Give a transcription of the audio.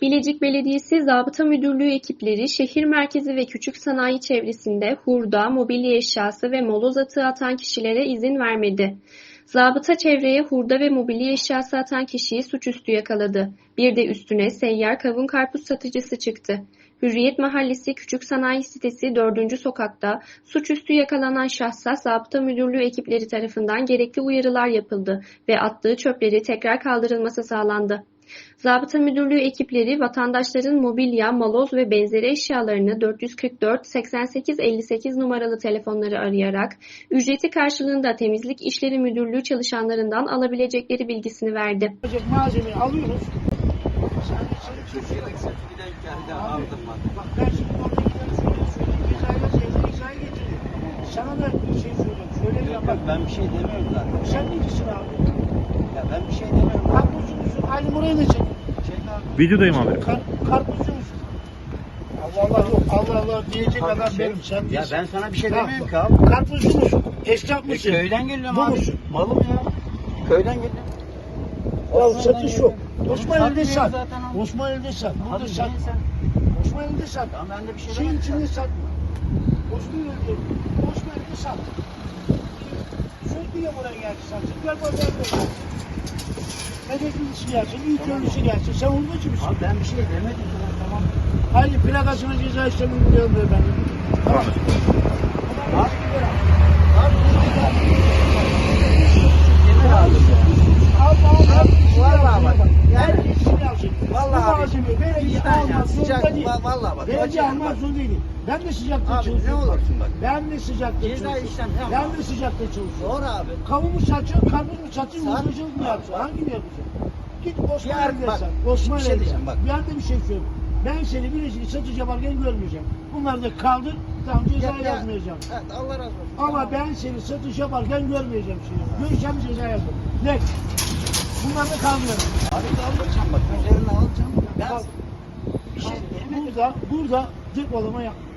Bilecik Belediyesi Zabıta Müdürlüğü ekipleri şehir merkezi ve küçük sanayi çevresinde hurda, mobilya eşyası ve moloz atığı atan kişilere izin vermedi. Zabıta çevreye hurda ve mobilya eşyası atan kişiyi suçüstü yakaladı. Bir de üstüne seyyar kavun karpuz satıcısı çıktı. Hürriyet Mahallesi Küçük Sanayi Sitesi 4. Sokak'ta suçüstü yakalanan şahsa Zabıta Müdürlüğü ekipleri tarafından gerekli uyarılar yapıldı ve attığı çöpleri tekrar kaldırılması sağlandı. Zabıta Müdürlüğü ekipleri vatandaşların mobilya, maloz ve benzeri eşyalarını 444 88 58 numaralı telefonları arayarak ücreti karşılığında Temizlik İşleri Müdürlüğü çalışanlarından alabilecekleri bilgisini verdi. Malzemeyi alıyoruz. Türkiye'deki. Bak ben şimdi oradakileri. Cezayla cezayı. Sana da bir şey söyleyeyim. Söyleyeyim bak. Ben bir şey demiyorum zaten. Sen necisin abi? Ya ben bir şey demiyorum. Karpuzcu musun? Aynı buraya da çek. Videodayım abi. Kar, karpuzcu musun? Allah Allah yok. Allah Allah diyecek adam Şey- benim. Sen Ya ben sana bir şey demiyorum ki abi. Karpuzcu musun? Esnaf E, mısın? köyden geliyorum Bu abi. musun? Malım ya. Köyden geliyorum. Ya satış yok. Osman elde Satmıyor sat. zaten abi. Osman elde sat. Burada sat. neyin sen? Osman elde sat. Tamam ben de bir şey Şeyin içinde satma. Osman elde. Osman elde sat. Söz diye buraya geldi satsın. Gel pazarda. Hedetlisi gelsin, ilk köylüsü gelsin. Sen hurmacı mısın? Abi ben bir şey demedim tamam. Haydi plakasına ceza işlemi diyor ben. Tamam. Abi. Yemin abi. Var mı abi? Her işini alsın. Vallahi Bu abi. malzemeyi belediye Bizden ya, almak sıcak- zorunda değil. va- vallahi bak, Belediye almak zorunda değil. Ben de sıcakta Abi, çalışıyorum. ne olursun bak. Ben de sıcakta Ceza çalışıyorum. işlem. Ben de sıcakta çalışıyorum. Doğru abi. Kavun mu satacağım, karpuz mu Sat. hurmacılık mı yapacağım? Hangini yapacağım? Git Bir Osman bir Osman şey diyeceğim, sat. bak. Ben de bir şey söyleyeyim. Ben seni birisi satış yaparken görmeyeceğim. Bunları da kaldır, tamam ceza Ya- ya- yazmayacağım. Evet, Allah razı olsun. Ama Tamam. ben seni satış yaparken görmeyeceğim seni. Göreceğim ceza yazdım. Ne? Bunları da kaldırıyorum. Abi kaldıracağım bak. Üzerine alacağım. Ben Bak, bir şey demedim. Burada, burada dik olama yapma.